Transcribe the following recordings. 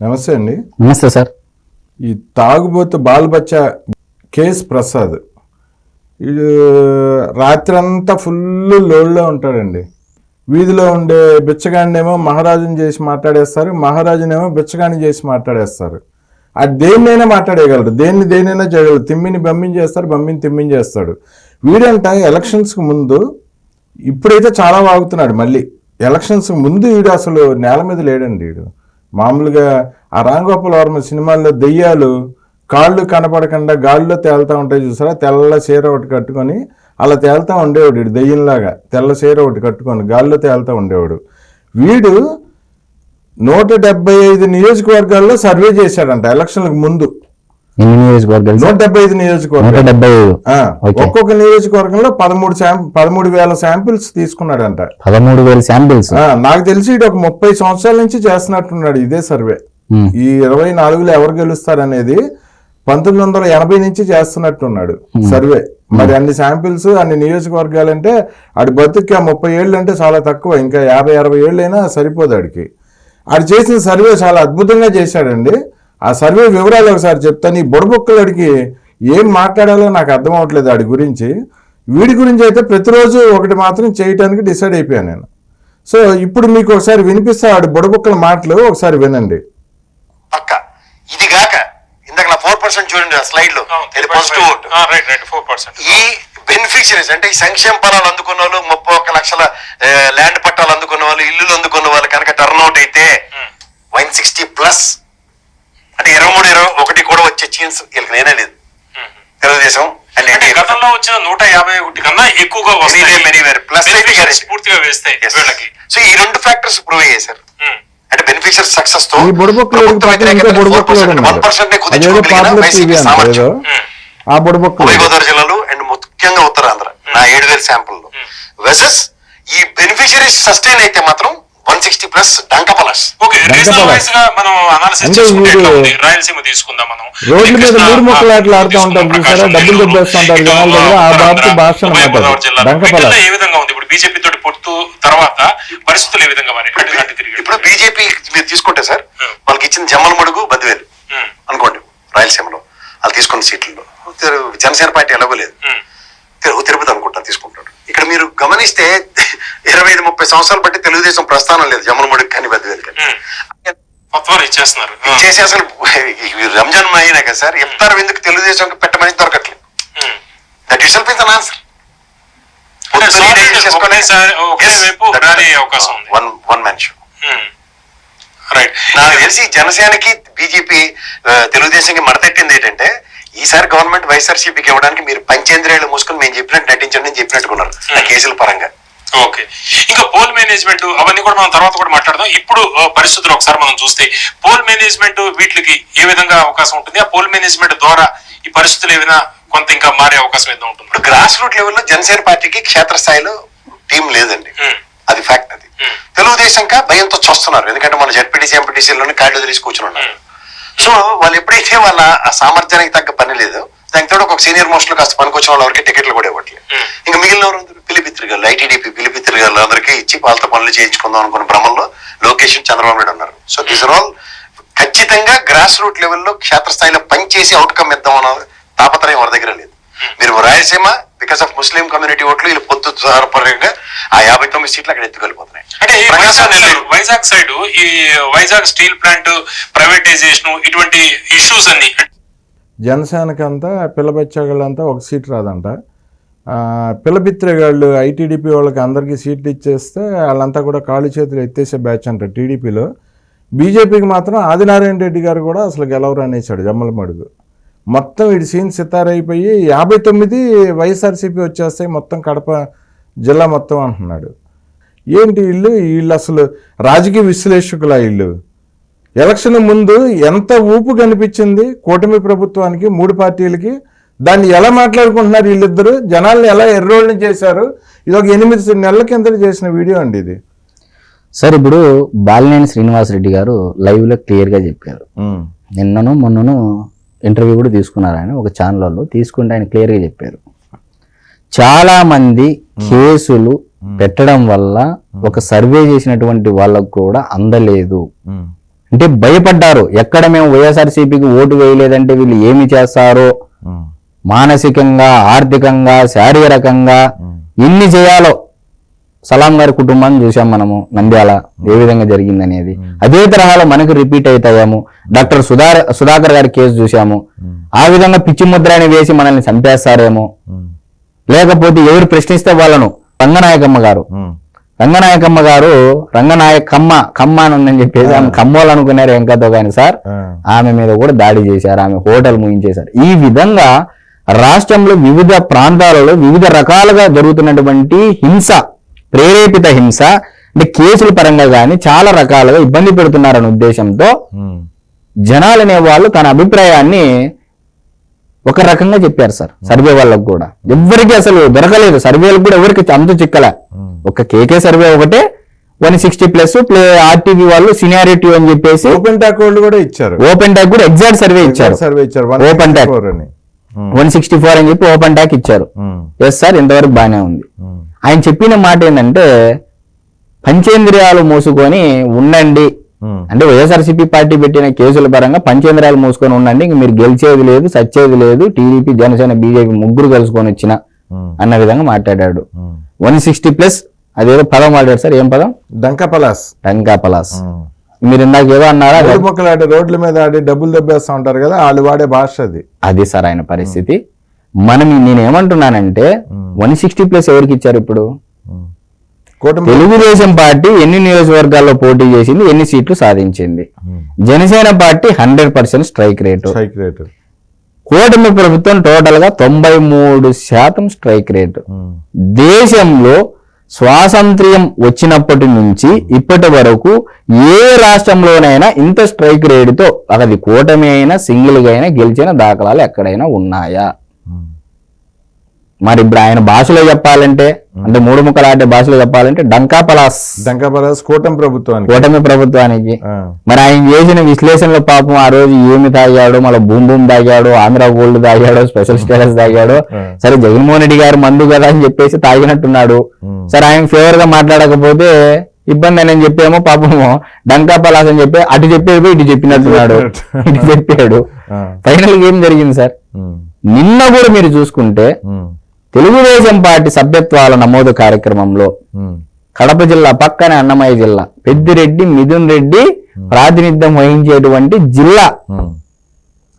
నమస్తే అండి. నమస్తే సార్. ఈ తాగుబోతు బాలబచ్చ కేఎస్ ప్రసాద్. వీడు రాత్రంతా ఫుల్ లోడ్లో ఉంటాడండి. వీధిలో ఉండే బిచ్చగాడినేమో మహారాజుని చేసి మాట్లాడేస్తారు మహారాజునేమో బిచ్చగాడిని చేసి మాట్లాడేస్తారు. అది దేన్నైనా మాట్లాడేయగలరు దేన్ని దేనైనా చేయగలరు. తిమ్మిని బమ్మించేస్తారు బమ్మిని తిమ్మించేస్తాడు వీడంట ఎలక్షన్స్కి ముందు ఇప్పుడైతే చాలా వాగుతున్నాడు మళ్ళీ. ఎలక్షన్స్ ముందు వీడు అసలు నేల మీద లేడండి వీడు మామూలుగా ఆ రాంగోపాల్ వర్మ సినిమాల్లో దెయ్యాలు కాళ్ళు కనపడకుండా గాల్లో తేలుతా ఉంటాయి చూసారా? తెల్ల చీర ఒకటి కట్టుకొని అలా తేలుతా ఉండేవాడు వీడు దెయ్యంలాగా. తెల్ల చీర ఒకటి కట్టుకొని గాల్లో తేలుతా ఉండేవాడు. వీడు నూట డెబ్బై ఐదు నియోజకవర్గాల్లో సర్వే చేశాడంట ఎలక్షన్లకు ముందు. ఎన్ని నియోజకవర్గాలు? నూట? డెబ్బై ఐదు నూట నియోజకవర్గాలు డెబ్బై ఐదు. ఒక్కొక్క నియోజకవర్గంలో పదమూడు పదమూడు వేల శాంపిల్స్ తీసుకున్నాడంట. పదమూడు వేల శాంపిల్స్? ఆ, నాకు తెలిసి ఇటు ఒక ముప్పై సంవత్సరాల నుంచి చేస్తున్నట్టున్నాడు ఇదే సర్వే. ఈ ఇరవై నాలుగులో ఎవరు గెలుస్తారనేది పంతొమ్మిది వందల ఎనభై నుంచి చేస్తున్నట్టున్నాడు సర్వే. మరి అన్ని శాంపిల్స్ అన్ని నియోజకవర్గాలు అంటే ఆడి బతుక్కి ఆ ముప్పై ఏళ్ళు అంటే చాలా తక్కువ ఇంకా యాభై అరవై ఏళ్ళు అయినా సరిపోదు ఆడికి. ఆడు చేసిన సర్వే చాలా అద్భుతంగా చేశాడండి. ఆ సర్వే వివరాలు ఒకసారి చెప్తాను ఈ బుడబుక్కలడికి ఏం మాట్లాడాలో నాకు అర్థం అవట్లేదు ఆడి గురించి. వీడి గురించి అయితే ప్రతిరోజు ఒకటి మాత్రం చేయటానికి డిసైడ్ అయిపోయాను నేను. సో ఇప్పుడు మీకు ఒకసారి వినిపిస్తా ఆడు బుడబుక్కల మాటలు ఒకసారి వినండి. పక్క. ఇది గాక ఇందాక నా ఫోర్ పర్సెంట్ చూడండి ఆ స్లైడ్లో ఇది positive vote. Right right four percent. ఈ బెనిఫిషరీస్ అంటే ఈ సంక్షేమ ఫలాలు అందుకున్న వాళ్ళు ముప్పై ఒక్క లక్షల ల్యాండ్ పట్టాలు అందుకున్న వాళ్ళు ఇల్లులు అందుకున్న వాళ్ళు కనుక టర్న్ అవుట్ అయితే వన్ సిక్స్టీ ప్లస్ అంటే ఇరవై మూడు ఇరవై ఒకటి కూడా వచ్చే ఛాన్స్ వీళ్ళకి నేనే లేదు. తెలుగుదేశం అండ్ అంటే గతంలో వచ్చిన నూట యాభై ఒకటి కన్నా ఎక్కువగా figures. పూర్తిగా వేస్తాయి వీళ్ళకి. సో ఈ రెండు ఫ్యాక్టర్స్ ప్రూవ్ చేశారు ఉమ్. అంటే బెనిఫిషియర్ సక్సెస్తో ఆ బుడబుక్కలు. గోదావరి జిల్లాలో అండ్ ముఖ్యంగా ఉత్తరాంధ్ర నా ఏడు వేల శాంపుల్లో వెసెస్ ఈ బెనిఫిషరీస్ సస్టైన్ అయితే మాత్రం వన్ సిక్స్టీ ప్లస్ ఓకే రీజనల్గా మనం అనాలిసిస్ అంటే చేసుకుంటే ఎట్లా వీడు ఉంది రాయలసీమ తీసుకుందాం మనం. రోడ్ల మీద మూడు ముక్కలు ఆడుతూ చూసారా? డబ్బులు జనాల దగ్గర. ఆ భాష ఏ విధంగా ఉంది? ఇప్పుడు బీజేపీ తోటి పొత్తు తర్వాత పరిస్థితులు ఏ విధంగా మరి? అటు అటు తిరిగి ఇప్పుడు బీజేపీ మీరు తీసుకుంటే సార్. వాళ్ళకి ఇచ్చిన జమ్మల మడుగు బద్వేలు అనుకోండి రాయలసీమలో వాళ్ళు తీసుకున్న సీట్లలో. జనసేన పార్టీ ఎలాగో లేదు. తిరుపతి అనుకుంటా తీసుకుంటాడు. ఇక్కడ మీరు గమనిస్తే ఇరవై ఐదు ముప్పై సంవత్సరాలు బట్టి తెలుగుదేశం ప్రస్థానం లేదు జమ్మల మడుగు కానీ బద్వేలు కానీ. ఇచ్చేస్తున్నారు. ఆ, చేసి అసలు రంజాన్ అయినా కదా సార్ ఇఫ్తార్ ఎందుకు తెలుగుదేశం పెట్టమని దొరకట్లేదు. That itself is answer one one man show right నాకు తెలిసి జనసేనకి బీజేపీ తెలుగుదేశంకి మడతెట్టింది ఏంటంటే ఈసారి గవర్నమెంట్ వైఎస్ఆర్సీపీకి ఇవ్వడానికి మీరు పంచేంద్రియాలు మూసుకొని మేము చెప్పినట్టు నటించండి అని చెప్పినట్టుకున్నారు. ఆ కేసుల పరంగా. ఓకే. ఇంకా పోల్ మేనేజ్మెంట్ అవన్నీ కూడా మనం తర్వాత కూడా మాట్లాడదాం. ఇప్పుడు పరిస్థితులు ఒకసారి మనం చూస్తే పోల్ మేనేజ్మెంట్ వీటికి ఏ విధంగా అవకాశం ఉంటుంది? ఆ పోల్ మేనేజ్మెంట్ ద్వారా ఈ పరిస్థితులు ఏమైనా కొంత ఇంకా మారే అవకాశం ఏదో ఉంటుంది? ఇప్పుడు గ్రాస్ రూట్ లెవెల్లో జనసేన పార్టీకి క్షేత్రస్థాయిలో టీం లేదండి. Hmm. అది ఫ్యాక్ట్ అది. Hmm. తెలుగుదేశం కా భయంతో చూస్తున్నారు. ఎందుకంటే మన జడ్పీటీసీ ఎంపీటీసీలోనే కాళ్ళు వదిలేసి కూర్చుని ఉన్నారు. సో వాళ్ళు ఎప్పుడైతే వాళ్ళ సామర్థ్యానికి తగ్గ పని లేదు దానికి తోడు ఒక సీనియర్ మోస్ట్లో కాస్త పనికొచ్చిన వాళ్ళ వరకు టికెట్లు కూడా ఇవ్వట్లేదు. Hmm. ఇంకా మిగిలిన వారందరూ పిలిపిత్రి గారు ఐటీడీపీ పిలిపిత్రి గారు అందరికీ ఇచ్చి వాళ్ళతో పనులు చేయించుకుందాం అనుకున్న భ్రమంలో లోకేష్ చంద్రబాబు నాయుడు ఉన్నారు. సో దీస్ ఆర్ ఆల్ ఖచ్చితంగా గ్రాస్ రూట్ లెవెల్లో క్షేత్రస్థాయిలో పని చేసి అవుట్కమ్ ఇద్దాం అన్న తాపత్రయం ఎవరి దగ్గర లేదు. మీరు Rayalaseema because of Muslim community ఓట్లు వీళ్ళు పొత్తు పరంగా ఆ యాభై తొమ్మిది సీట్లు అక్కడ ఎత్తుకెళ్ళిపోతున్నాయి. అంటే వైజాగ్ సైడ్ ఈ వైజాగ్ స్టీల్ ప్లాంట్ ప్రైవేటైజేషన్ ఇటువంటి ఇష్యూస్ అన్ని. జనసేనకంతా పిల్లబచ్చాగాళ్ళంతా ఒక సీట్ రాదంట. ఆ, పిల్లబిత్రేగాళ్ళు ఐటీడీపీ వాళ్ళకి అందరికీ సీట్లు ఇచ్చేస్తే వాళ్ళంతా కూడా కాళ్ళు చేతులు ఎత్తేసే బ్యాచ్ అంట టీడీపీలో. బీజేపీకి మాత్రం ఆదినారాయణ రెడ్డి గారు కూడా అసలు గెలవరు అనేసాడు జమ్మల మడుగు మొత్తం వీడి సీన్ సితారైపోయి యాభై తొమ్మిది వైఎస్ఆర్సీపీ వచ్చేస్తాయి మొత్తం కడప జిల్లా మొత్తం అంటున్నాడు. ఏంటి వీళ్ళు? వీళ్ళు అసలు రాజకీయ విశ్లేషకుల వీళ్ళు? ఎలక్షన్ ముందు ఎంత ఊపు కనిపించింది కూటమి ప్రభుత్వానికి మూడు పార్టీలకి? దాన్ని ఎలా మాట్లాడుకుంటున్నారు వీళ్ళిద్దరు? జనాల్ని ఎలా ఎర్రోళ్ళని చేశారు? ఇది ఒక ఎనిమిది నెలల కింద చేసిన వీడియో అండి ఇది. సార్ ఇప్పుడు బాలినేని శ్రీనివాసరెడ్డి గారు లైవ్లో క్లియర్గా చెప్పారు నిన్నను మొన్నను ఇంటర్వ్యూ కూడా తీసుకున్నారు ఆయన ఒక ఛానల్లో తీసుకుంటే ఆయన క్లియర్గా చెప్పారు. చాలా మంది కేసులు పెట్టడం వల్ల ఒక సర్వే చేసినటువంటి వాళ్ళకు కూడా అందలేదు. అంటే భయపడ్డారు. ఎక్కడ మేము వైఎస్ఆర్సీపీకి ఓటు వేయలేదంటే వీళ్ళు ఏమి చేస్తారో. మానసికంగా ఆర్థికంగా శారీరకంగా ఎన్ని చేయాలో సలాం గారి కుటుంబాన్ని చూసాం మనము నంద్యాల ఏ విధంగా జరిగింది అనేది అదే తరహాలో మనకు రిపీట్ అవుతాయేమో డాక్టర్ సుధార్ సుధాకర్ గారి కేసు చూసాము ఆ విధంగా పిచ్చి ముద్ర అని వేసి మనల్ని చంపేస్తారేమో. లేకపోతే ఎవరు ప్రశ్నిస్తే వాళ్ళను రంగనాయకమ్మ గారు. రంగనాయకమ్మ గారు రంగనాయకమ్మ కమ్మ అని ఉందని చెప్పేసి ఆమె కమ్మోలు అనుకున్నారు కదో కానీ సార్. ఆమె మీద కూడా దాడి చేశారు ఆమె హోటల్ ముయించేశారు ఈ విధంగా రాష్ట్రంలో వివిధ ప్రాంతాలలో వివిధ రకాలుగా జరుగుతున్నటువంటి హింస ప్రేరేపిత హింస అంటే కేసుల పరంగా కానీ చాలా రకాలుగా ఇబ్బంది పెడుతున్నారనే ఉద్దేశంతో. జనాలు అనే వాళ్ళు తన అభిప్రాయాన్ని ఒక రకంగా చెప్పారు సార్ సర్వే వాళ్ళకు కూడా. ఎవరికి అసలు దొరకలేదు. సర్వేలకు కూడా ఎవరికి అంతు చిక్కలే. ఒక కేకే సర్వే ఒకటే one sixty plus play RTV వాళ్ళు సినియారిటీ అని చెప్పేసి ఓపెన్ టాక్ వాళ్ళు కూడా ఇచ్చారు. ఓపెన్ టాక్ కూడా ఎగ్జాక్ట్ సర్వే ఇచ్చారు. సర్వే ఇచ్చారు. అని. ఉమ్. వన్ సిక్స్టీ ఫోర్ అని చెప్పి ఓపెన్ టాక్ ఇచ్చారు. ఎస్ సార్ ఇంతవరకు బాగానే ఉంది. ఆయన చెప్పిన మాట ఏంటంటే పంచేంద్రియాలు మూసుకొని ఉండండి. అంటే వైఎస్ఆర్సీపీ పార్టీ పెట్టిన కేసుల పరంగా పంచేంద్రియాలు మూసుకొని ఉండండి. ఇంక మీరు గెలిచేది లేదు సచ్చేది లేదు. టీడీపీ జనసేన బీజేపీ ముగ్గురు కలుసుకొని వచ్చిన. అన్న విధంగా మాట్లాడాడు. వన్ సిక్స్టీ ప్లస్ అదేదో పదం మాట్లాడారు సార్. ఏం పదం? డంకా పలాస్. టంకా పలాస్. మీరు ఇందాక ఏదో అన్నారా? రోడ్డు మొక్కలు ఆడి రోడ్ల మీద ఆడి డబ్బులు దెబ్బేస్తా ఉంటారు కదా వాళ్ళు వాడే భాష అది. అది సార్ ఆయన పరిస్థితి. మనం నేను ఏమంటున్నానంటే వన్ సిక్స్టీ ప్లస్ ఎవరికి ఇచ్చారు ఇప్పుడు? తెలుగుదేశం పార్టీ ఎన్ని నియోజకవర్గాల్లో పోటీ చేసింది ఎన్ని సీట్లు సాధించింది. Janasena party hundred percent strike rate strike rate కూటమి ప్రభుత్వం టోటల్గా తొంభై మూడు శాతం స్ట్రైక్ రేటు. దేశంలో స్వాతంత్ర్యం వచ్చినప్పటి నుంచి ఇప్పటి వరకు ఏ రాష్ట్రంలోనైనా ఇంత స్ట్రైక్ రేటుతో అది కూటమి అయినా సింగిల్గా అయినా గెలిచిన దాఖలాలు ఎక్కడైనా ఉన్నాయా. మరి ఇప్పుడు ఆయన భాషలో చెప్పాలంటే అంటే మూడు ముక్కలు ఆడే భాషలో చెప్పాలంటే డంకా పలాస్. డంకా పలాస్ కూటమి ప్రభుత్వానికి. కూటమి ప్రభుత్వానికి. మరి ఆయన చేసిన విశ్లేషణలో పాపం ఆ రోజు ఏమి తాగాడు మళ్ళీ బూమ్ బూమ్ తాగాడు ఆంధ్ర గోల్డ్ తాగాడు స్పెషల్ స్టేటస్ తాగాడు. సరే జగన్మోహన్ రెడ్డి గారు మందు కదా అని చెప్పేసి తాగినట్టున్నాడు. సరే ఆయన ఫేవర్గా మాట్లాడకపోతే ఇబ్బంది అని చెప్పేమో పాపము డంకా పలాస్ అని చెప్పి అటు చెప్పేది ఇటు చెప్పినట్టున్నాడు. ఇటు చెప్పాడు. ఫైనల్గా ఏం జరిగింది సార్. నిన్న కూడా మీరు చూసుకుంటే. తెలుగుదేశం పార్టీ సభ్యత్వాల నమోదు కార్యక్రమంలో. కడప జిల్లా పక్కనే అన్నమయ్య జిల్లా పెద్దిరెడ్డి మిథున్ రెడ్డి ప్రాతినిధ్యం వహించేటువంటి జిల్లా.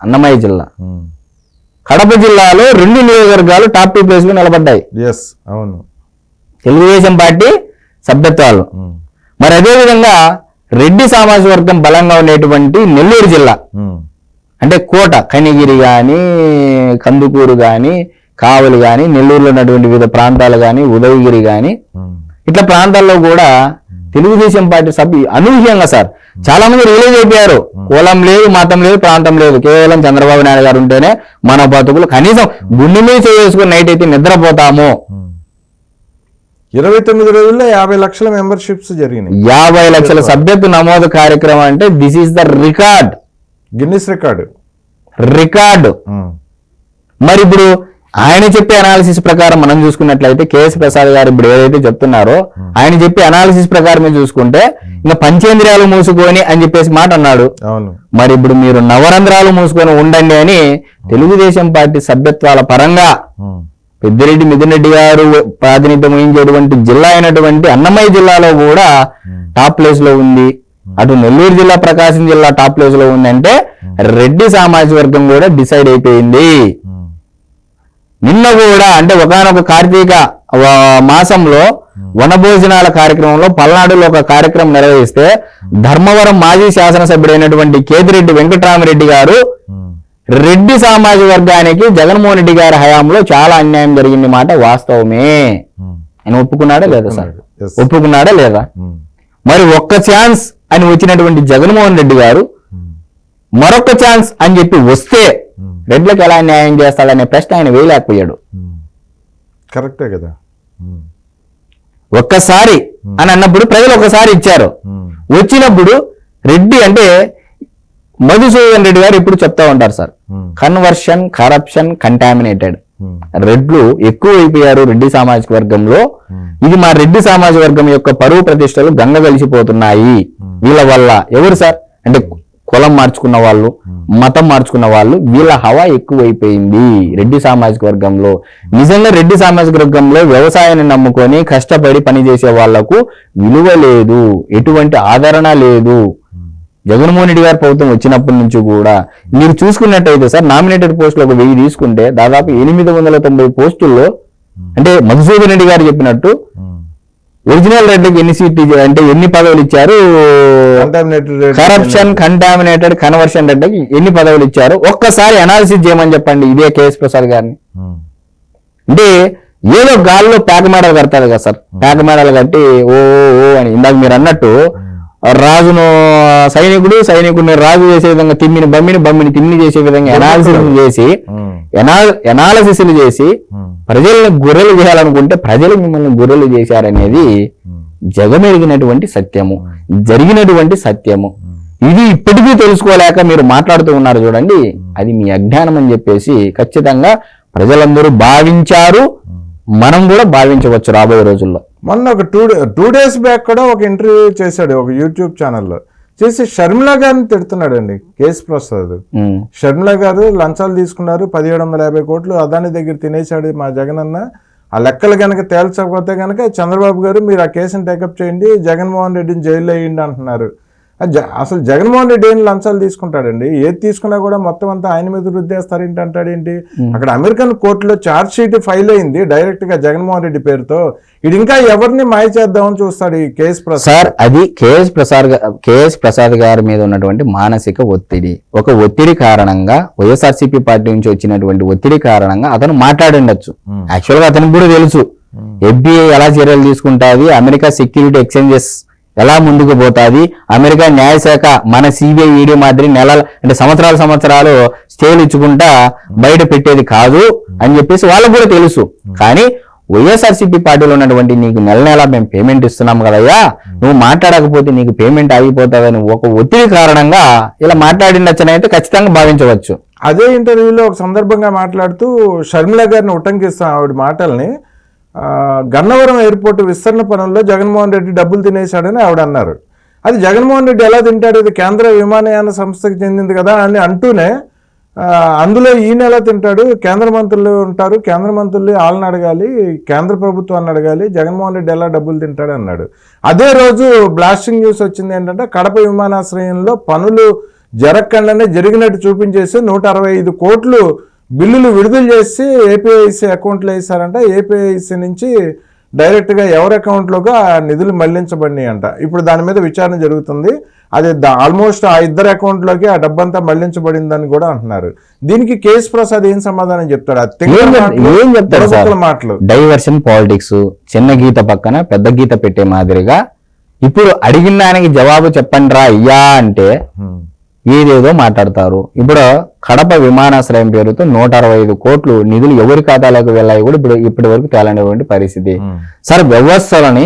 అన్నమయ్య జిల్లా. కడప జిల్లాలో రెండు నియోజకవర్గాలు టాప్ టూ ప్లేస్లో నిలబడ్డాయి అవును తెలుగుదేశం పార్టీ సభ్యత్వాలు. మరి అదే విధంగా రెడ్డి సామాజిక వర్గం బలంగా ఉండేటువంటి నెల్లూరు జిల్లా. అంటే కోట కనిగిరి గాని కందుకూరు గాని కావలి గాని నెల్లూరులో ఉన్నటువంటి వివిధ ప్రాంతాలు గాని ఉదయగిరి ఉమ్. ఇట్లా ప్రాంతాల్లో కూడా తెలుగుదేశం పార్టీ సభ్యు అనూహ్యంగా సార్. చాలా మంది రిలీజ్ అయిపోయారు. కులం లేదు మతం లేదు ప్రాంతం లేదు. కేవలం చంద్రబాబు నాయుడు గారు ఉంటేనే మన బతుకులు కనీసం గుండె మీద చేసుకుని నైట్ అయితే నిద్రపోతాము. ఇరవై తొమ్మిది రోజుల్లో యాభై లక్షల మెంబర్షిప్స్ జరిగినాయి. యాభై లక్షల సభ్యత్వ నమోదు కార్యక్రమం అంటే this is the record Guinness record record. మరి ఇప్పుడు ఆయన చెప్పే అనాలిసిస్ ప్రకారం మనం చూసుకున్నట్లయితే కేఎస్ ప్రసాద్ గారు ఇప్పుడు ఏదైతే చెప్తున్నారో ఆయన చెప్పే అనాలిసిస్ ప్రకారమే చూసుకుంటే ఇంకా పంచేంద్రియాలు మూసుకొని అని చెప్పేసి మాట అన్నాడు. మరి ఇప్పుడు మీరు నవరంధ్రాలు మూసుకొని ఉండండి అని తెలుగుదేశం పార్టీ సభ్యత్వాల పరంగా. పెద్దిరెడ్డి మిథున్ రెడ్డి గారు ప్రాతినిధ్యం వహించేటువంటి జిల్లా అయినటువంటి అన్నమయ్య జిల్లాలో కూడా టాప్ ప్లేస్లో ఉంది. అటు నెల్లూరు జిల్లా ప్రకాశం జిల్లా టాప్ ప్లేస్లో ఉంది అంటే రెడ్డి సామాజిక వర్గం కూడా డిసైడ్ అయిపోయింది. నిన్న కూడా అంటే ఒకనొక కార్తీక మాసంలో వనభోజనాల కార్యక్రమంలో పల్నాడులో ఒక కార్యక్రమం నిర్వహిస్తే ధర్మవరం మాజీ శాసనసభ్యుడైనటువంటి కేతిరెడ్డి వెంకటరామరెడ్డి గారు. రెడ్డి సామాజిక వర్గానికి జగన్మోహన్ రెడ్డి గారి హయాంలో చాలా అన్యాయం జరిగింది మాట వాస్తవమే. ఆయన ఒప్పుకున్నాడా లేదా సార్. ఒప్పుకున్నాడా లేదా ఉమ్. మరి ఒక్క ఛాన్స్ అని వచ్చినటువంటి జగన్మోహన్ రెడ్డి గారు ఉమ్. మరొక ఛాన్స్ అని చెప్పి వస్తే. రెడ్లకు ఎలా న్యాయం చేస్తాడనే ప్రశ్న ఆయన వేయలేకపోయాడు. కరెక్టే కదా. ఒక్కసారి అని అన్నప్పుడు ప్రజలు ఒకసారి ఇచ్చారు. వచ్చినప్పుడు రెడ్డి అంటే మధుసూదన్ రెడ్డి గారు ఇప్పుడు చెప్తా ఉంటారు సార్. Conversion corruption contaminated. రెడ్లు ఎక్కువ అయిపోయారు రెడ్డి సామాజిక వర్గంలో. ఇది మా రెడ్డి సామాజిక వర్గం యొక్క పరువు ప్రతిష్టలు గంగ కలిసిపోతున్నాయి. వీళ్ళ వల్ల. ఎవరు సార్? అంటే కులం మార్చుకున్న వాళ్ళు మతం మార్చుకున్న వాళ్ళు వీళ్ళ హవా ఎక్కువైపోయింది. రెడ్డి సామాజిక వర్గంలో. నిజంగా రెడ్డి సామాజిక వర్గంలో వ్యవసాయాన్ని నమ్ముకొని కష్టపడి పనిచేసే వాళ్ళకు విలువ లేదు ఎటువంటి ఆదరణ లేదు. జగన్మోహన్ రెడ్డి గారి ప్రభుత్వం వచ్చినప్పటి నుంచి కూడా మీరు చూసుకున్నట్టయితే సార్ నామినేటెడ్ పోస్టులు ఒక వెయ్యి తీసుకుంటే దాదాపు ఎనిమిది వందల తొంభై పోస్టుల్లో అంటే మధుసూదన్ రెడ్డి గారు చెప్పినట్టు ఒరిజినల్ రెడ్డికి ఎన్ని సీట్లు అంటే ఎన్ని పదవులు ఇచ్చారు? కరప్షన్ కంటామినేటెడ్ కన్వర్షన్ రెడ్డికి ఎన్ని పదవులు ఇచ్చారు? ఒక్కసారి అనాలిసిస్ చేయమని చెప్పండి ఇదే కేఎస్ ప్రసాద్ గారిని. అంటే ఏదో గాల్లో మేడలు కడతారు కదా సార్. పేక మేడలు కట్టి ఓ ఓ అని. ఇందాక మీరు అన్నట్టు రాజును సైనికుడు సైనికుడిని రాజు చేసే విధంగా తిమ్మిని బమ్మిని బమ్మిని తిమ్మిని చేసే విధంగా ఎనాలిసిస్ చేసి ఎనాలిసిస్ చేసి ప్రజల్ని గొర్రెలు చేయాలనుకుంటే ప్రజలు మిమ్మల్ని గొర్రెలు చేశారనేది జగమెరిగినటువంటి సత్యము. జరిగినటువంటి సత్యము. ఇది ఇప్పటికీ తెలుసుకోలేక మీరు మాట్లాడుతూ ఉన్నారు చూడండి. అది మీ అజ్ఞానం అని చెప్పేసి ఖచ్చితంగా ప్రజలందరూ భావించారు. మనం కూడా భావించవచ్చు రాబోయే రోజుల్లో. మొన్న ఒక టూ టూ డేస్ బ్యాక్ కూడా ఒక ఇంటర్వ్యూ చేశాడు ఒక యూట్యూబ్ ఛానల్లో చేసి షర్మిల గారిని తిడుతున్నాడండి కేసు ప్రసాద్. షర్మిల గారు లంచాలు తీసుకున్నారు పదిహేడు వందల యాభై కోట్లు అదాని దగ్గర తినేశాడు మా జగన్ అన్న ఆ లెక్కలు కనుక తేల్చకపోతే కనుక చంద్రబాబు గారు మీరు ఆ కేసుని టేకప్ చేయండి జగన్మోహన్ రెడ్డిని జైల్లో వేయండి అంటున్నారు. అసలు జగన్మోహన్ రెడ్డి ఏం లంచాలు తీసుకుంటాడండి? ఏది తీసుకున్నా కూడా మొత్తం అంతా ఆయన మీద రుద్దేస్తారు ఏంటి అంటాడేంటి అక్కడ అమెరికన్ కోర్టులో ఛార్జ్ షీట్ ఫైల్ అయింది డైరెక్ట్గా జగన్మోహన్ రెడ్డి పేరుతో. ఇది ఇంకా ఎవరిని మాయ చేద్దామని చూస్తాడు ఈ కేసు ప్రసాద్? సార్ అది కేఎస్ ప్రసాద్ కేఎస్ ప్రసాద్ గారి మీద ఉన్నటువంటి మానసిక ఒత్తిడి. ఒక ఒత్తిడి కారణంగా వైఎస్ఆర్సీపీ పార్టీ నుంచి వచ్చినటువంటి ఒత్తిడి కారణంగా అతను మాట్లాడిండొచ్చు. యాక్చువల్గా అతనికి కూడా తెలుసు. ఎఫ్బిఐ ఎలా చర్యలు తీసుకుంటాది? అమెరికా సెక్యూరిటీ ఎక్స్చేంజెస్ ఎలా ముందుకు పోతాది? అమెరికా న్యాయశాఖ మన సిబిఐ ఈడీ మాదిరి నెలల అంటే సంవత్సరాలు సంవత్సరాలు స్టేలు ఇచ్చుకుంటా బయట పెట్టేది కాదు అని చెప్పేసి వాళ్ళకు కూడా తెలుసు. కానీ వైఎస్ఆర్సీపీ పార్టీలో ఉన్నటువంటి నీకు నెల నెల మేము పేమెంట్ ఇస్తున్నాం కదయ్యా. నువ్వు మాట్లాడకపోతే నీకు పేమెంట్ ఆగిపోతుందని ఒక ఒత్తిడి కారణంగా ఇలా మాట్లాడిండొచ్చని అయితే ఖచ్చితంగా భావించవచ్చు. అదే ఇంటర్వ్యూలో ఒక సందర్భంగా మాట్లాడుతూ షర్మిల గారిని ఉటంకిస్తాం ఆవిడ మాటల్ని. గన్నవరం ఎయిర్పోర్ట్ విస్తరణ పనుల్లో జగన్మోహన్ రెడ్డి డబ్బులు తినేశాడని ఆవిడ అన్నారు. అది జగన్మోహన్ రెడ్డి ఎలా తింటాడు? ఇది కేంద్ర విమానయాన సంస్థకి చెందింది కదా అని అంటూనే అందులో ఈయన ఎలా తింటాడు? కేంద్ర మంత్రులు ఉంటారు. కేంద్ర మంత్రులు వాళ్ళని అడగాలి కేంద్ర ప్రభుత్వాన్ని అడగాలి జగన్మోహన్ రెడ్డి ఎలా డబ్బులు తింటాడు అన్నాడు. అదే రోజు బ్లాస్టింగ్ న్యూస్ వచ్చింది ఏంటంటే కడప విమానాశ్రయంలో పనులు జరగకుండానే జరిగినట్టు చూపించేసి నూట అరవై ఐదు కోట్లు బిల్లులు విడుదల చేసి ఏపీఐసి అకౌంట్లో వేశారంట. ఏపీఐసి నుంచి డైరెక్ట్గా ఎవరి అకౌంట్లోగా ఆ నిధులు మళ్ళించబడినాయి అంట. ఇప్పుడు దాని మీద విచారణ జరుగుతుంది. అది ఆల్మోస్ట్ ఆ ఇద్దరు అకౌంట్లోకి ఆ డబ్బంతా మళ్ళించబడిందని కూడా అంటున్నారు. దీనికి కేఎస్ ప్రసాద్ ఏం సమాధానం చెప్తాడు? మాటలు డైవర్షన్ పాలిటిక్స్ చిన్న గీత పక్కన పెద్ద గీత పెట్టే మాదిరిగా ఇప్పుడు అడిగిన దానికి జవాబు చెప్పండి రా అయ్యా అంటే ఏదేదో మాట్లాడతారు. ఇప్పుడు కడప విమానాశ్రయం పేరుతో నూట అరవై ఐదు కోట్లు నిధులు ఎవరి ఖాతాలోకి వెళ్ళాయి కూడా ఇప్పుడు ఇప్పటి వరకు తేలనేటువంటి పరిస్థితి. సార్ వ్యవస్థలని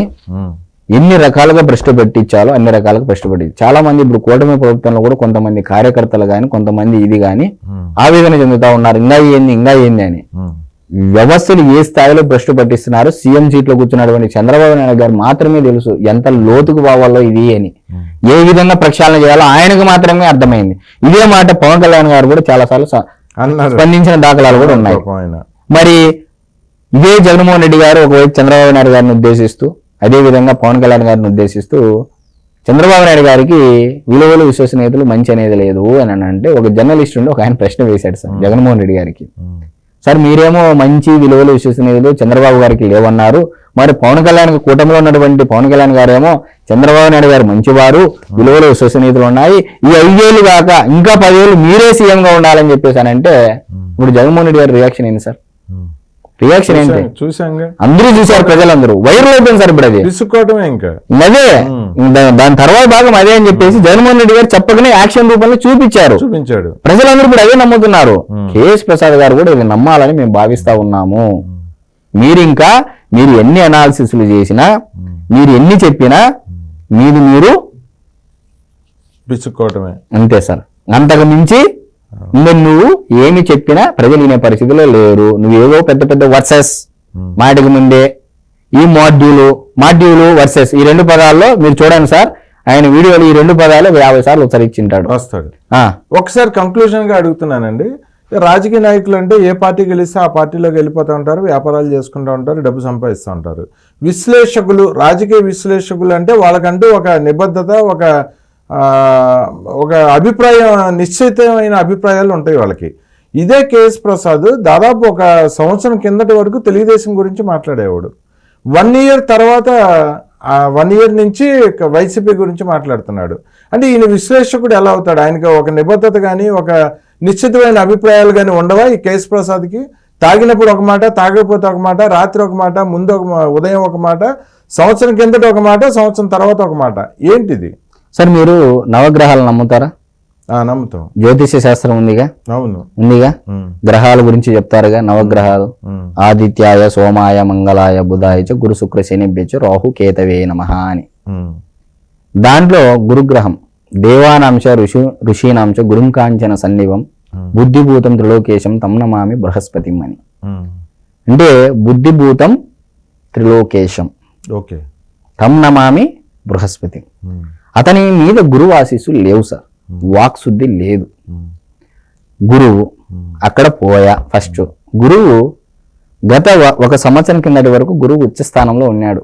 ఎన్ని రకాలుగా భ్రష్టు పెట్టించాలో అన్ని రకాలుగా భ్రష్టు పెట్టి చాలా మంది ఇప్పుడు కూటమి ప్రభుత్వంలో కూడా కొంతమంది కార్యకర్తలు కానీ కొంతమంది ఇది కానీ ఆవేదన చెందుతా ఉన్నారు. ఇంకా ఏంది ఇంకా ఏంది అని. వ్యవస్థలు ఏ స్థాయిలో భ్రష్టు పట్టిస్తున్నారు? సీఎం సీట్లో కూర్చున్నటువంటి చంద్రబాబు నాయుడు గారు మాత్రమే తెలుసు ఎంత లోతుకు పోవాలో ఇది అని. ఏ విధంగా ప్రక్షాళన చేయాలో ఆయనకు మాత్రమే అర్థమైంది. ఇదే మాట పవన్ కళ్యాణ్ గారు కూడా చాలా సార్లు అన్నారు. స్పందించిన దాఖలాలు కూడా ఉన్నాయి. మరి ఇదే జగన్మోహన్ రెడ్డి గారు ఒకవైపు చంద్రబాబు నాయుడు గారిని ఉద్దేశిస్తూ అదే విధంగా పవన్ కళ్యాణ్ గారిని ఉద్దేశిస్తూ చంద్రబాబు నాయుడు గారికి విలువలు విశ్వసనీయతలు మంచి అనేది లేదు అని అని అంటే ఒక జర్నలిస్ట్ ఉండి ఒక ఆయన ప్రశ్న వేశాడు సార్ జగన్మోహన్ రెడ్డి గారికి. సార్ మీరేమో మంచి విలువలు విశ్వసనీయతలు చంద్రబాబు గారికి లేవన్నారు. మరి పవన్ కళ్యాణ్ కూటమిలో ఉన్నటువంటి పవన్ కళ్యాణ్ గారేమో చంద్రబాబు నాయుడు గారు మంచివారు విలువలు విశ్వసనీయతలు ఉన్నాయి. ఈ ఐదేళ్ళు కాక ఇంకా పదేళ్ళు మీరే సీఎం గా ఉండాలని చెప్పేసానంటే ఇప్పుడు జగన్మోహన్ రెడ్డి గారి రియాక్షన్ ఏంటి సార్? రియాక్షన్ ఏంటి? చూసాంగా అందరూ చూశారు ప్రజలందరూ. వైరల్ అయిపోయింది సార్ ఇప్పుడు అది. విసుక్కోవటమే ఇంకా. అదే దాని తర్వాత భాగం అదే అని చెప్పేసి జగన్మోహన్ రెడ్డి గారు చెప్పకనే యాక్షన్ రూపంలో చూపించారు. చూపించాడు. ప్రజలందరూ ఇప్పుడు అదే నమ్ముతున్నారు. కేఎస్ ప్రసాద్ గారు కూడా ఇది నమ్మాలని మేము భావిస్తా ఉన్నాము. మీరు ఇంకా మీరు ఎన్ని అనాలిసిస్లు చేసినా మీరు ఎన్ని చెప్పినా మీది మీరు అంతే సార్. అంతకు మించి నువ్వు ఏమి చెప్పినా ప్రజలు వినే పరిస్థితిలో లేరు. నువ్వు ఏవో పెద్ద పెద్ద వర్సెస్ మాటికి ముందే ఈ మాడ్యూలు మాడ్యూలు వర్సెస్ ఈ రెండు పదాల్లో మీరు చూడండి సార్ ఆయన వీడియోలు ఈ రెండు పదాలు యాభై సార్లు ఉచ్చరించింటాడు వస్తాడు. ఒకసారి కంక్లూజన్గా అడుగుతున్నానండి. రాజకీయ నాయకులు అంటే ఏ పార్టీ గెలిస్తే ఆ పార్టీలోకి వెళ్ళిపోతూ ఉంటారు వ్యాపారాలు చేసుకుంటూ ఉంటారు డబ్బు సంపాదిస్తూ ఉంటారు. విశ్లేషకులు రాజకీయ విశ్లేషకులు అంటే వాళ్ళకంటూ ఒక నిబద్ధత ఒక ఒక అభిప్రాయం నిశ్చితమైన అభిప్రాయాలు ఉంటాయి వాళ్ళకి. ఇదే కేఎస్ ప్రసాద్ దాదాపు ఒక సంవత్సరం కిందటి వరకు తెలుగుదేశం గురించి మాట్లాడేవాడు. వన్ ఇయర్ తర్వాత వన్ ఇయర్ నుంచి వైసీపీ గురించి మాట్లాడుతున్నాడు. అంటే ఈయన విశ్లేషకుడు ఎలా అవుతాడు? ఆయనకి ఒక నిబద్ధత కానీ ఒక నిశ్చితమైన అభిప్రాయాలు కానీ ఉండవా ఈ కేఎస్ ప్రసాద్కి? తాగినప్పుడు ఒక మాట తాగకపోతే ఒక మాట రాత్రి ఒక మాట ముందు ఒక మా- ఉదయం ఒక మాట సంవత్సరం కిందట ఒక మాట సంవత్సరం తర్వాత ఒక మాట. ఏంటిది? సార్ మీరు నవగ్రహాలు నమ్ముతారా? నమ్ముతాం. జ్యోతిష్య శాస్త్రం ఉందిగా? అవును. ఉందిగా? గ్రహాల గురించి చెప్తారుగా నవగ్రహాలు? ఆదిత్యాయ సోమాయ మంగళాయ బుధాయ చ గురు శుక్ర శనిభ్యచ రాహు కేతవే నమ అని. దాంట్లో గురుగ్రహం దేవానాంశ ఋషి ఋషీనాంశ గురుం కాంచన సన్నివం బుద్ధిభూతం త్రిలోకేశం తమ్ నమామి బృహస్పతిం అని. అంటే బుద్ధిభూతం త్రిలోకేశం ఓకే. తమ్ నమామి బృహస్పతి. అతని మీద గురువు ఆశీస్సులు లేవు సార్. వాక్ శుద్ధి లేదు. గురువు అక్కడ పోయా ఫస్ట్. గురువు గత ఒక సంవత్సరం కిందటి వరకు గురువు ఉచ్చ స్థానంలో ఉన్నాడు.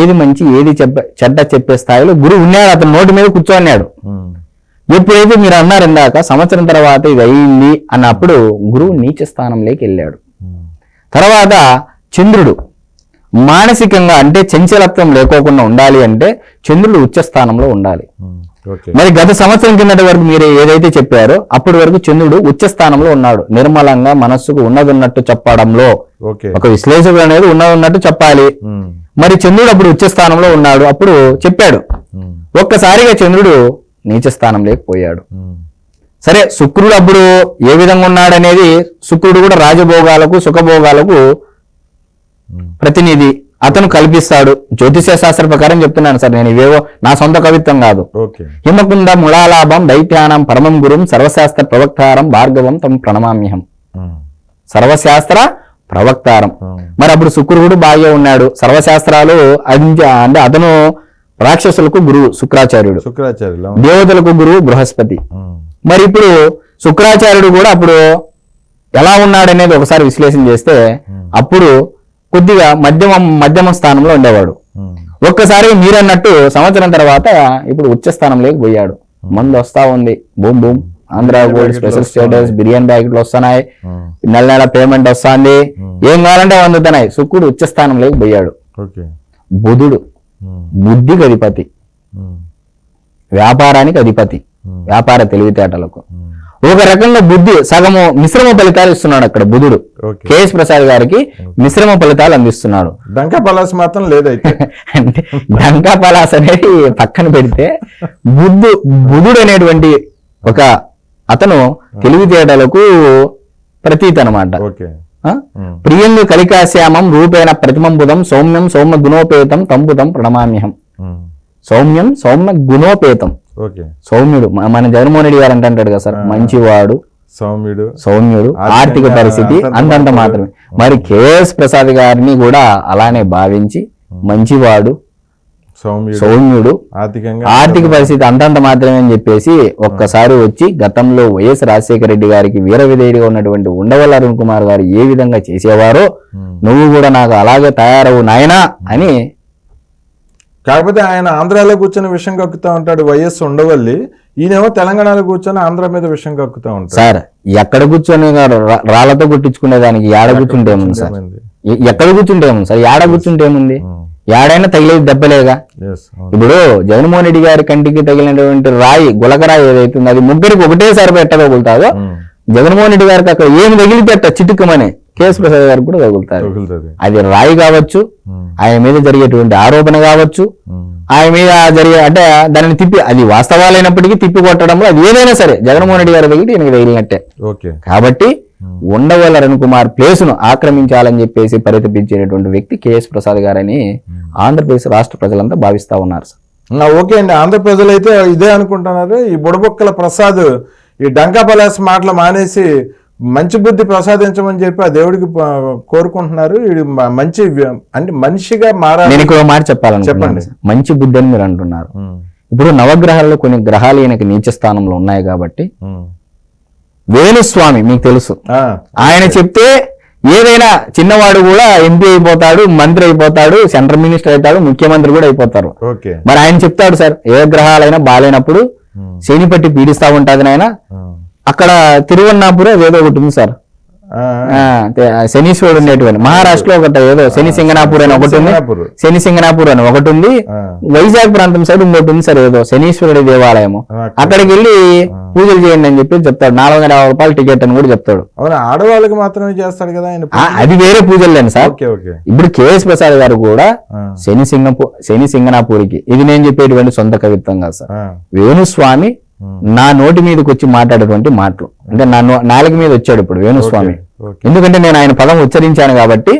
ఏది మంచి ఏది చెప్ప చెడ్డ చెప్పే స్థాయిలో గురువు ఉన్నాడు. అతని నోటి మీద కూర్చోన్నాడు. ఎప్పుడైతే మీరు అన్నారు ఇందాక సంవత్సరం తర్వాత ఇది అయింది అన్నప్పుడు గురువు నీచ స్థానంలోకి వెళ్ళాడు. తర్వాత చంద్రుడు మానసికంగా అంటే చంచలత్వం లేకోకుండా ఉండాలి అంటే చంద్రుడు ఉచ్చ స్థానంలో ఉండాలి. ఓకే మరి గత సంవత్సరం కిందటి వరకు మీరు ఏదైతే చెప్పారో అప్పటి వరకు చంద్రుడు ఉచ్చ స్థానంలో ఉన్నాడు. నిర్మలంగా మనస్సుకు ఉన్నదున్నట్టు చెప్పడంలో ఒక విశ్లేషకుడు అనేది ఉన్నదున్నట్టు చెప్పాలి. ఉమ్, మరి చంద్రుడు అప్పుడు ఉచ్చ స్థానంలో ఉన్నాడు. అప్పుడు చెప్పాడు. ఉమ్, ఒక్కసారిగా చంద్రుడు నీచ స్థానంలోకి పోయాడు ఉమ్, సరే శుక్రుడు అప్పుడు ఏ విధంగా ఉన్నాడనేది శుక్రుడు కూడా రాజభోగాలకు సుఖభోగాలకు ప్రతినిధి అతను కల్పిస్తాడు జ్యోతిష శాస్త్ర ప్రకారం చెప్తున్నాను సార్ నేను ఇవేవో నా సొంత కవిత్వం కాదు. ఓకే. హిమకుంద ముళాలాభం దైత్యానం పరమం గురుం సర్వశాస్త్ర ప్రవక్తారం భార్గవం తం ప్రణమామ్యహం. సర్వశాస్త్ర ప్రవక్తారం. మరి అప్పుడు శుక్రుడు బాగా ఉన్నాడు. సర్వశాస్త్రాలు అంటే అతను రాక్షసులకు గురువు శుక్రాచార్యుడు. శుక్రాచార్యులు అవును. దేవతలకు గురువు బృహస్పతి. మరి ఇప్పుడు శుక్రాచార్యుడు కూడా అప్పుడు ఎలా ఉన్నాడనేది ఒకసారి విశ్లేషణ చేస్తే అప్పుడు కొద్దిగా మధ్యమ మధ్యమ స్థానంలో ఉండేవాడు. ఒక్కసారి మీరన్నట్టు సంవత్సరం తర్వాత ఇప్పుడు ఉచ్చ స్థానంలోకి పోయాడు. మందు వస్తా ఉంది. Boom boom. Andhra gold special status biryani ప్యాకెట్లు వస్తున్నాయి. నెల నెల పేమెంట్ వస్తుంది. ఏం కావాలంటే అందుతున్నాయి. శుక్రుడు ఉచ్చ స్థానంలోకి పోయాడు. బుధుడు బుద్ధికి అధిపతి. వ్యాపారానికి అధిపతి. వ్యాపార తెలివితేటలకు. ఒక రకంగా బుద్ధి సగము మిశ్రమ ఫలితాలు ఇస్తున్నాడు అక్కడ బుధుడు. కేఎస్ ప్రసాద్ గారికి మిశ్రమ ఫలితాలు అందిస్తున్నాడు. డంకా పలాస్ మాత్రం లేదైతే. అంటే డంకా పలాస్ అనేది పక్కన పెడితే బుద్ధు బుధుడు అనేటువంటి ఒక అతను తెలివితేటలకు ప్రతీత అనమాట ప్రియంగు కలికాశ్యామం రూపేణ ప్రతిమం బుధం సౌమ్యం సౌమ్య గుణోపేతం తంబుతం ప్రణమామ్యహం. సౌమ్యం సౌమ్య గుణోపేతం. ఓకే. సౌమ్యుడు. మన జగన్మోహన్ రెడ్డి గారు అంటాడు కదా సార్ మంచివాడు సౌమ్యుడు. సౌమ్యుడు ఆర్థిక పరిస్థితి అంతంత మాత్రమే. మరి కేఎస్ ప్రసాద్ గారిని కూడా అలానే భావించి మంచివాడు సౌమ్యుడు. ఆర్థిక పరిస్థితి అంతంత మాత్రమే అని చెప్పేసి ఒక్కసారి వచ్చి గతంలో వైఎస్ రాజశేఖర రెడ్డి గారికి వీర విధేయుడిగా ఉన్నటువంటి ఉండవల్లి అరుణ్ కుమార్ గారు ఏ విధంగా చేసేవారో. నువ్వు కూడా నాకు అలాగే తయారవు నాయనా అని కాకపోతే ఆయన ఆంధ్రాలో కూర్చొని విషయం కక్కుతా ఉంటాడు వైఎస్ ఉండవల్లి. ఈయనేమో తెలంగాణలో కూర్చొని ఆంధ్ర మీద విషయం కక్కుతా ఉంటాడు. సార్ ఎక్కడ కూర్చొని రాళ్ళతో కొట్టించుకునే దానికి ఏడ కూర్చుంటే ఏముంది సార్? ఎక్కడ కూర్చుంటే ఏముంది సార్? ఏడ కూర్చుంటే ఏముంది? ఉమ్, ఏడైనా తగిలేది దెబ్బలేగా. ఇప్పుడు జగన్మోహన్ రెడ్డి గారి కంటికి తగిలినటువంటి రాయి గులకరాయి ఏదైతుందో అది ముగ్గురికి ఒకటేసారి పెట్ట తగులుతాదో ఉమ్, జగన్మోహన్ రెడ్డి గారికి అక్కడ ఏమి తగిలితే అట్ట చిటుక్కమని కేఎస్ ప్రసాద్ గారికి కూడా తగులుతారు. అది రాయి కావచ్చు ఆయన మీద జరిగేటువంటి ఆరోపణ కావచ్చు ఆయన మీద జరిగే అంటే దానిని తిప్పి అది వాస్తవాలైనప్పటికీ తిప్పి కొట్టడంలో అది ఏదైనా సరే జగన్మోహన్ రెడ్డి గారి తగిలి ఈయనకి తగిలినట్టే కాబట్టి ఉండవల్లి అరుణ్ కుమార్ ప్లేసును ఆక్రమించాలని చెప్పేసి పరితపించేటటువంటి వ్యక్తి కేఎస్ ప్రసాద్ గారని ఆంధ్రప్రదేశ్ రాష్ట్ర ప్రజలంతా భావిస్తా ఉన్నారు సార్. ఓకే అండి. ఆంధ్ర ప్రజలైతే ఇదే అనుకుంటున్నారు. ఈ బుడబొక్కల ప్రసాద్ ఈ డంకా పలాస్ మాటలు మానేసి మంచి బుద్ధి ప్రసాదించమని చెప్పి ఆ దేవుడికి కోరుకుంటున్నారు. మంచి అంటే మనిషిగా మారాలి. నేను ఇక్కడ ఒక మాట చెప్పాలనుకున్నాను చెప్పండి. మంచి బుద్ధి అని మీరు అంటున్నారు. ఇప్పుడు నవగ్రహాల్లో కొన్ని గ్రహాలు ఈయనకి నీచ స్థానంలో ఉన్నాయి కాబట్టి. వేణుస్వామి మీకు తెలుసు. ఆయన చెప్తే ఏదైనా చిన్నవాడు కూడా ఎంపీ అయిపోతాడు మంత్రి అయిపోతాడు సెంట్రల్ మినిస్టర్ అవుతాడు ముఖ్యమంత్రి కూడా అయిపోతారు. మరి ఆయన చెప్తాడు సార్ ఏ గ్రహాలైనా బాగాలేనప్పుడు. శని పట్టి పీడిస్తా ఉంటది నాయన. అక్కడ తిరువన్నాపురం ఏదో ఒకటి ఉంది సార్. శనీశ్వరుడు ఉండేటువంటి మహారాష్ట్రలో ఒకటి ఏదో శని సింగనాపూర్ అని ఒకటి ఉంది. శని సింగనాపూర్ అని ఒకటి ఉంది. వైజాగ్ ప్రాంతం సైడ్ ఇంకోటి ఉంది సార్ ఏదో శనీశ్వరుడి దేవాలయము. ఆ, అక్కడికి వెళ్ళి పూజలు చేయండి అని చెప్పి చెప్తాడు. నాలుగు వందల యాభై రూపాయలు టికెట్ అని కూడా చెప్తాడు. ఆడవాళ్ళకి మాత్రమే చేస్తాడు కదా అది వేరే పూజలు లేని సార్ ఇప్పుడు కేఎస్ ప్రసాద్ గారు కూడా శని సింగపూర్ శని సింగనాపూరికి. ఇది నేను చెప్పేటువంటి సొంత కవిత్వం కాదు సార్. వేణుస్వామి నా నోటి మీదకి వచ్చి మాట్లాడేటువంటి మాటలు అంటే నా నాలుగు మీద వచ్చాడు ఇప్పుడు వేణుస్వామి. ఎందుకంటే నేను ఆయన పదం ఉచ్చరించాను కాబట్టి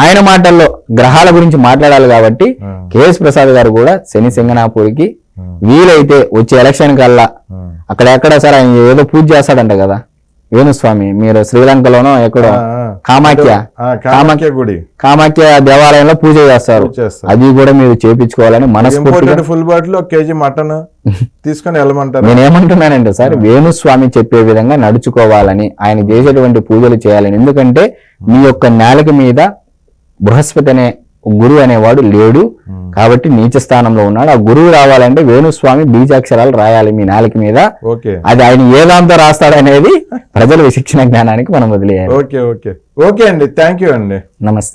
ఆయన మాటల్లో గ్రహాల గురించి మాట్లాడాలి కాబట్టి. కేఎస్ ప్రసాద్ గారు కూడా శని సింగనాపూరికి వీలైతే వచ్చే ఎలక్షన్ కల్లా ఆ. అక్కడ ఎక్కడ సార్ ఆయన ఏదో పూజ చేస్తాడంట కదా వేణుస్వామి మీరు శ్రీలంకలోనో ఎక్కడో. కామాఖ్య కామాఖ్య గుడి. కామాఖ్య దేవాలయంలో పూజ చేస్తారు. అది కూడా మీరు చేపించుకోవాలని మనస్ఫూర్తిగా ఫుల్ బాటిల్ ఒక కేజీ మటన్ తీసుకొని వెళ్ళమంటారు? నేనేమంటున్నానంటే సార్ వేణుస్వామి చెప్పే విధంగా నడుచుకోవాలని ఆయన చేసేటువంటి పూజలు చేయాలని. ఎందుకంటే మీ యొక్క నేలకి మీద బృహస్పతి అనే గురువు అనేవాడు లేడు. కాబట్టి నీచ స్థానంలో ఉన్నాడు. ఆ గురువు రావాలంటే వేణుస్వామి బీజాక్షరాలు రాయాలి మీ నేలకి మీద. అది ఆయన ఏ దాంతో రాస్తాడనేది ప్రజల విశిక్షణ జ్ఞానానికి మనం వదిలేయాలి. Okay okay. ఓకే అండి. థ్యాంక్ యూ అండి. నమస్తే.